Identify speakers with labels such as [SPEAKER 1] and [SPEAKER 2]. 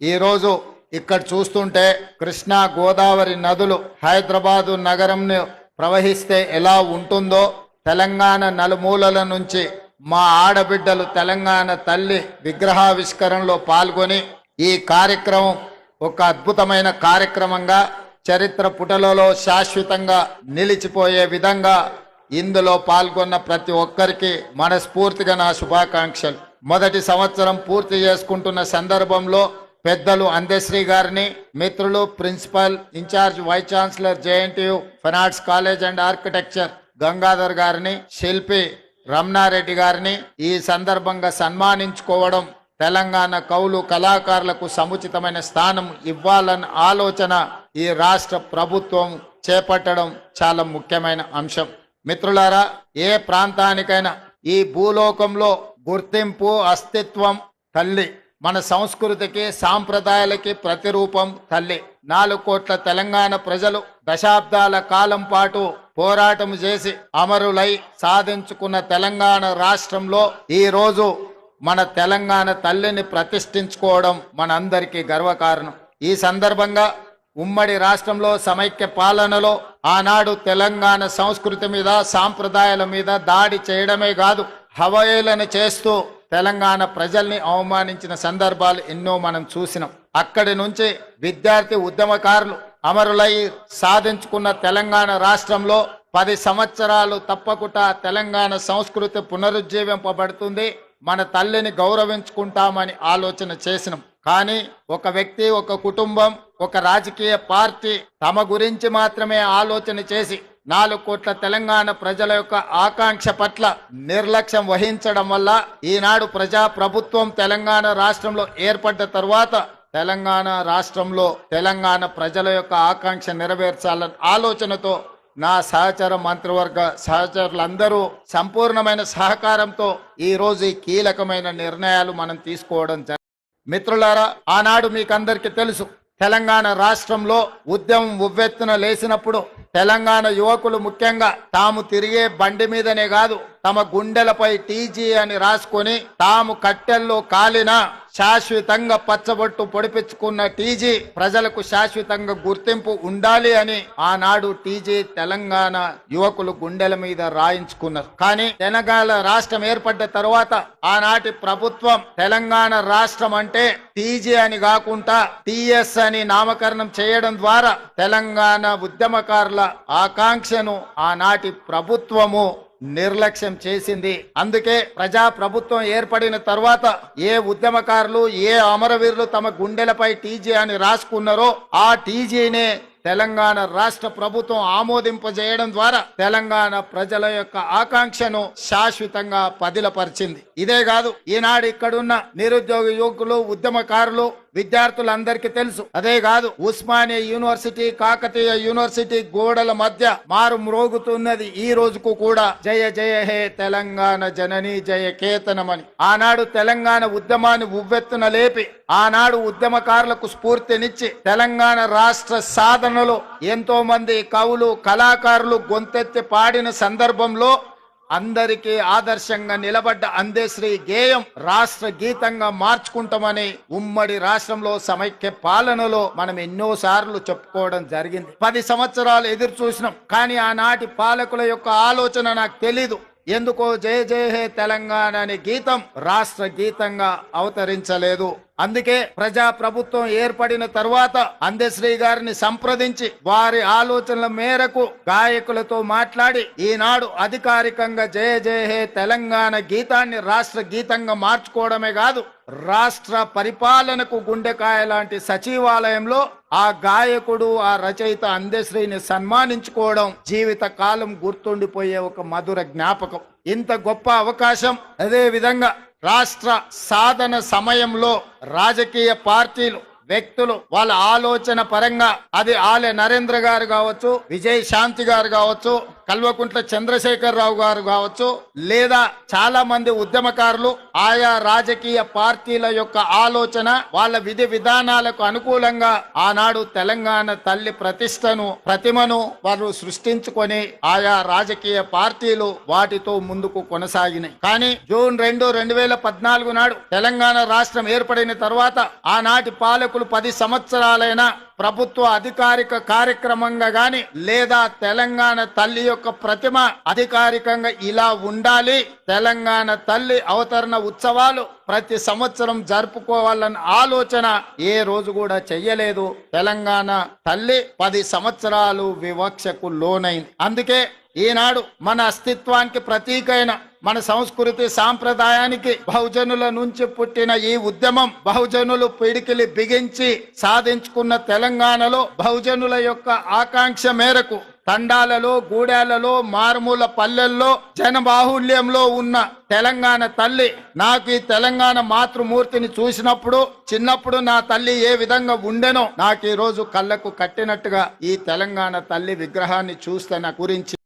[SPEAKER 1] ఈరోజు ఇక్కడ చూస్తుంటే కృష్ణా గోదావరి నదులు హైదరాబాదు నగరంను ప్రవహిస్తే ఎలా ఉంటుందో తెలంగాణ నలుమూలల నుంచి మా ఆడబిడ్డలు తెలంగాణ తల్లి విగ్రహావిష్కరణలో పాల్గొని ఈ కార్యక్రమం ఒక అద్భుతమైన కార్యక్రమంగా చరిత్ర పుటలలో శాశ్వతంగా నిలిచిపోయే విధంగా ఇందులో పాల్గొన్న ప్రతి ఒక్కరికి మనస్ఫూర్తిగా నా శుభాకాంక్షలు. మొదటి సంవత్సరం పూర్తి చేసుకుంటున్న సందర్భంలో పెద్దలు అందశ్రీ గారిని మిత్రులు principal in charge vice chancellor JNTU fine arts college and architecture Gangadhar గారిని శిల్పి రమణారెడ్డి గారిని ఈ సందర్భంగా సన్మానించుకోవడం తెలంగాణ కౌలు కళాకారులకు సముచితమైన స్థానం ఇవ్వాలన్న ఆలోచన ఈ రాష్ట్ర ప్రభుత్వం చేపట్టడం చాలా ముఖ్యమైన అంశం. మిత్రులారా ఏ ప్రాంతానికైనా ఈ భూలోకంలో గుర్తింపు అస్తిత్వం తల్లి. మన సంస్కృతికి సాంప్రదాయాలకి ప్రతిరూపం తల్లి. నాలుగు కోట్ల తెలంగాణ ప్రజలు దశాబ్దాల కాలం పాటు పోరాటం చేసి అమరులై సాధించుకున్న తెలంగాణ రాష్ట్రంలో ఈ రోజు మన తెలంగాణ తల్లిని ప్రతిష్ఠించుకోవడం మనందరికీ గర్వకారణం. ఈ సందర్భంగా ఉమ్మడి రాష్ట్రంలో సమైక్య పాలనలో ఆనాడు తెలంగాణ సంస్కృతి మీద సాంప్రదాయాల మీద దాడి చేయడమే కాదు హవయేలన చేస్తూ తెలంగాణ ప్రజల్ని అవమానించిన సందర్భాలు ఎన్నో మనం చూసినాం. అక్కడి నుంచి విద్యార్థి ఉద్యమకారులు అమరులై సాధించుకున్న తెలంగాణ రాష్ట్రంలో పది సంవత్సరాలు తప్పకుండా తెలంగాణ సంస్కృతి పునరుజ్జీవింపబడుతుంది. మన తల్లిని గౌరవించుకుంటామని ఆలోచన చేసినాం. కానీ ఒక వ్యక్తి ఒక కుటుంబం ఒక రాజకీయ పార్టీ తమ గురించి మాత్రమే ఆలోచన చేసి నాలుగు కోట్ల తెలంగాణ ప్రజల యొక్క ఆకాంక్ష పట్ల నిర్లక్ష్యం వహించడం వల్ల ఈనాడు ప్రజా ప్రభుత్వం తెలంగాణ రాష్ట్రంలో ఏర్పడ్డ తరువాత తెలంగాణ రాష్ట్రంలో తెలంగాణ ప్రజల యొక్క ఆకాంక్ష నెరవేర్చాలన్న ఆలోచనతో నా సహచర మంత్రివర్గ సహచరులందరూ సంపూర్ణమైన సహకారంతో ఈరోజు ఈ కీలకమైన నిర్ణయాలు మనం తీసుకోవడం జరిగింది మిత్రులారా ఆనాడు మీకందరికీ తెలుసు తెలంగాణ రాష్ట్రంలో ఉద్యమం ఉవ్వెత్తున లేచినప్పుడు తెలంగాణ యువకులు ముఖ్యంగా తాము తిరిగే బండి మీదనే కాదు. తమ గుండెలపై టీజీ అని రాసుకొని తాము కట్టెల్లో కాలిన శాశ్వతంగా పచ్చబొట్టు పొడిపించుకున్న టీజీ ప్రజలకు శాశ్వతంగా గుర్తింపు ఉండాలి అని ఆనాడు టీజీ తెలంగాణ యువకులు గుండెల మీద రాయించుకున్నారు. కానీ తెలంగాణ రాష్ట్రం ఏర్పడ్డ తరువాత ఆనాటి ప్రభుత్వం తెలంగాణ రాష్ట్రం అంటే టీజీ అని కాకుండా టిఎస్ అని నామకరణం చేయడం ద్వారా తెలంగాణ ఉద్యమకారుల ఆకాంక్షను ఆనాటి ప్రభుత్వము నిర్లక్ష్యం చేసింది. అందుకే ప్రజా ప్రభుత్వం ఏర్పడిన తర్వాత ఏ ఉద్యమకారులు ఏ అమరవీరులు తమ గుండెలపై టీజీ అని రాసుకున్నారో ఆ టీజీనే తెలంగాణ రాష్ట్ర ప్రభుత్వం ఆమోదింపజేయడం ద్వారా తెలంగాణ ప్రజల యొక్క ఆకాంక్షను శాశ్వతంగా పదిలపరిచింది. ఇదే కాదు ఈనాడు ఇక్కడున్న నిరుద్యోగ యువకులు ఉద్యమకారులు విద్యార్థులందరికీ తెలుసు. అదే కాదు ఉస్మానియా యూనివర్సిటీ కాకతీయ యూనివర్సిటీ గోడల మధ్య మారు మ్రోగుతున్నది ఈ రోజుకు కూడా. జయ జయ హే తెలంగాణ జనని జయ కేతనమని. ఆనాడు తెలంగాణ ఉద్యమాన్ని ఉవ్వెత్తున లేపి ఆనాడు ఉద్యమకారులకు స్ఫూర్తినిచ్చి తెలంగాణ రాష్ట్ర సాధనలో ఎంతో మంది కవులు కళాకారులు గొంతెత్తి పాడిన సందర్భంలో అందరికీ ఆదర్శంగా నిలబడ్డ అందేశ్రీ గేయం రాష్ట్ర గీతంగా మార్చుకుంటామని ఉమ్మడి రాష్ట్రంలో సమైక్య పాలనలో మనం ఎన్నో సార్లు చెప్పుకోవడం జరిగింది. పది సంవత్సరాలు ఎదురు చూసినాం. కానీ ఆనాటి పాలకుల యొక్క ఆలోచన నాకు తెలీదు. ఎందుకో జయ జయ హే తెలంగాణ అనే గీతం రాష్ట్ర గీతంగా అవతరించలేదు. అందుకే ప్రజా ప్రభుత్వం ఏర్పడిన తరువాత అందశ్రీ గారిని సంప్రదించి వారి ఆలోచనల మేరకు గాయకులతో మాట్లాడి ఈనాడు అధికారికంగా జయ జయ హే తెలంగాణ గీతాన్ని రాష్ట్ర గీతంగా మార్చుకోవడమే కాదు రాష్ట్ర పరిపాలనకు గుండెకాయ లాంటి సచివాలయంలో ఆ గాయకుడు ఆ రచయిత అందశ్రీని సన్మానించుకోవడం జీవిత కాలం గుర్తుండిపోయే ఒక మధుర జ్ఞాపకం. ఇంత గొప్ప అవకాశం. అదే విధంగా రాష్ట్ర సాధన సమయంలో రాజకీయ పార్టీలు వ్యక్తులు వాళ్ళ ఆలోచన పరంగా అది ఆలయ నరేంద్ర గారు కావచ్చు విజయ్ శాంతి గారు కావచ్చు కల్వకుంట్ల చంద్రశేఖరరావు గారు కావచ్చు లేదా చాలా మంది ఉద్యమకారులు ఆయా రాజకీయ పార్టీల యొక్క ఆలోచన వాళ్ళ విధి విధానాలకు అనుకూలంగా ఆనాడు తెలంగాణ తల్లి ప్రతిష్టను ప్రతిమను వారు సృష్టించుకొని ఆయా రాజకీయ పార్టీలు వాటితో ముందుకు కొనసాగినాయి. కానీ జూన్ రెండు రెండు వేల పద్నాలుగు నాడు తెలంగాణ రాష్ట్రం ఏర్పడిన తర్వాత ఆనాటి పాలకులు పది సంవత్సరాలైన ప్రభుత్వ అధికారిక కార్యక్రమంగా గాని లేదా తెలంగాణ తల్లి యొక్క ప్రతిమ అధికారికంగా ఇలా ఉండాలి. తెలంగాణ తల్లి అవతరణ ఉత్సవాలు ప్రతి సంవత్సరం జరుపుకోవాలన్న ఆలోచన ఏ రోజు కూడా చెయ్యలేదు. తెలంగాణ తల్లి పది సంవత్సరాలు వివక్షకు లోనైంది. అందుకే ఈనాడు మన అస్తిత్వానికి ప్రతీకైన మన సంస్కృతి సాంప్రదాయానికి బహుజనుల నుంచి పుట్టిన ఈ ఉద్యమం బహుజనులు పిడికిలి బిగించి సాధించుకున్న తెలంగాణలో బహుజనుల యొక్క ఆకాంక్ష మేరకు తండాలలో గూడాలలో మారుమూల పల్లెల్లో జనబాహుల్యంలో ఉన్న తెలంగాణ తల్లి నాకు ఈ తెలంగాణ మాతృమూర్తిని చూసినప్పుడు చిన్నప్పుడు నా తల్లి ఏ విధంగా ఉండెనో నాకు ఈ రోజు కళ్ళకు కట్టినట్టుగా ఈ తెలంగాణ తల్లి విగ్రహాన్ని చూస్తే నా గురించి